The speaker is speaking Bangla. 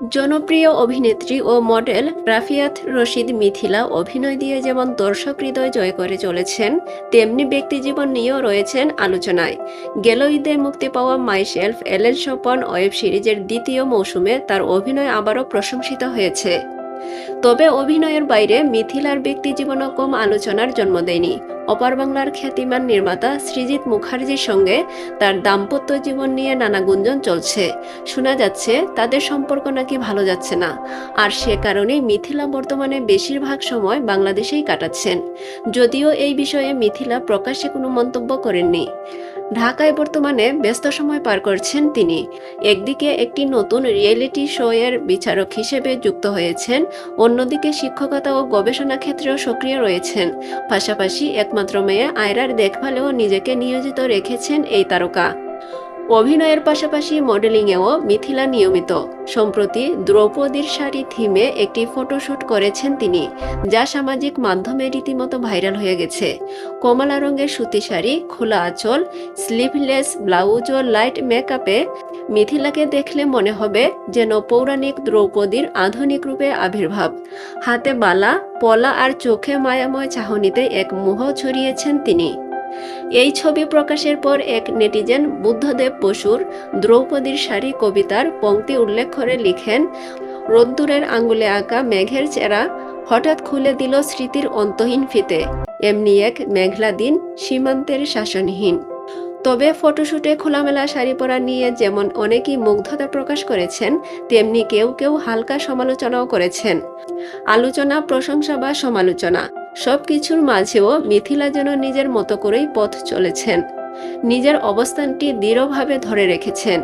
জনপ্রিয় অভিনেত্রী ও মডেল রাফিয়াত রশিদ মিথিলা অভিনয় দিয়ে যেমন দর্শক হৃদয় জয় করে চলেছেন, তেমনি ব্যক্তিজীবন নিয়েও রয়েছেন আলোচনায়। গেল ঈদে মুক্তি পাওয়া মাই শেলফ এলেন স্বপন ওয়েব সিরিজের দ্বিতীয় মৌসুমে তার অভিনয় আবারও প্রশংসিত হয়েছে। তবে অভিনয়ের বাইরে মিথিলার ব্যক্তিজীবনও কম আলোচনার জন্ম দেয়নি। অপার বাংলার খ্যাতিমান নির্মাতা সৃজিৎ মুখার্জির সঙ্গে তার দাম্পত্য জীবন নিয়ে নানা গুঞ্জন চলছে। শোনা যাচ্ছে, তাদের সম্পর্ক নাকি ভালো যাচ্ছে না। আর সে কারণেই মিথিলা বর্তমানে বেশিরভাগ সময় বাংলাদেশেই কাটাচ্ছেন। যদিও এই বিষয়ে মিথিলা প্রকাশ্যে কোনো মন্তব্য করেননি। ঢাকায় বর্তমানে ব্যস্ত সময় পার করছেন তিনি। একদিকে একটি নতুন রিয়েলিটি শো এর বিচারক হিসেবে যুক্ত হয়েছেন, অন্যদিকে শিক্ষকতা ও গবেষণা ক্ষেত্রেও সক্রিয় রয়েছেন। পাশাপাশি একমাত্র মেয়ে আয়রার দেখভালেও নিজেকে নিয়োজিত রেখেছেন এই তারকা। অভিনয়ের পাশাপাশি মডেলিংয়েও মিথিলা নিয়মিত। সম্প্রতি দ্রৌপদীর শাড়ি থিমে একটি ফটোশ্যুট করেছেন তিনি, যা সামাজিক মাধ্যমে রীতিমতো ভাইরাল হয়ে গেছে। কমলা রঙের সুতি শাড়ি, খোলা আঁচল স্লিভলেস ব্লাউজ ও লাইট মেকআপে মিথিলাকে দেখলে মনে হবে যেন পৌরাণিক দ্রৌপদীর আধুনিক রূপে আবির্ভাব। হাতে বালা পলা আর চোখে মায়াময় চাহনিতে এক মোহ ছড়িয়েছেন তিনি। এই ছবি প্রকাশের পর এক নেটিজেন বুদ্ধদেব বসুর দ্রৌপদীর শাড়ি কবিতার পংক্তি উল্লেখ করে লিখেন রোদ্দুরের আঙ্গুলে আঁকা মেঘের চেরা হঠাৎ খুলে দিল স্মৃতির অন্তহীন ফিতে। এমনি এক মেঘলা দিন সীমান্তের শাসনহীন। তবে ফটোশুটে খোলামেলা শাড়ি পরা নিয়ে যেমন অনেকেই মুগ্ধতা প্রকাশ করেছেন, তেমনি কেউ কেউ হালকা সমালোচনাও করেছেন। আলোচনা, প্রশংসা বা সমালোচনা সবকিছুর মাঝেও মিথিলা যেন নিজের মতো করেই পথ চলেছেন। নিজের অবস্থানটি দৃঢ়ভাবে ধরে রেখেছেন।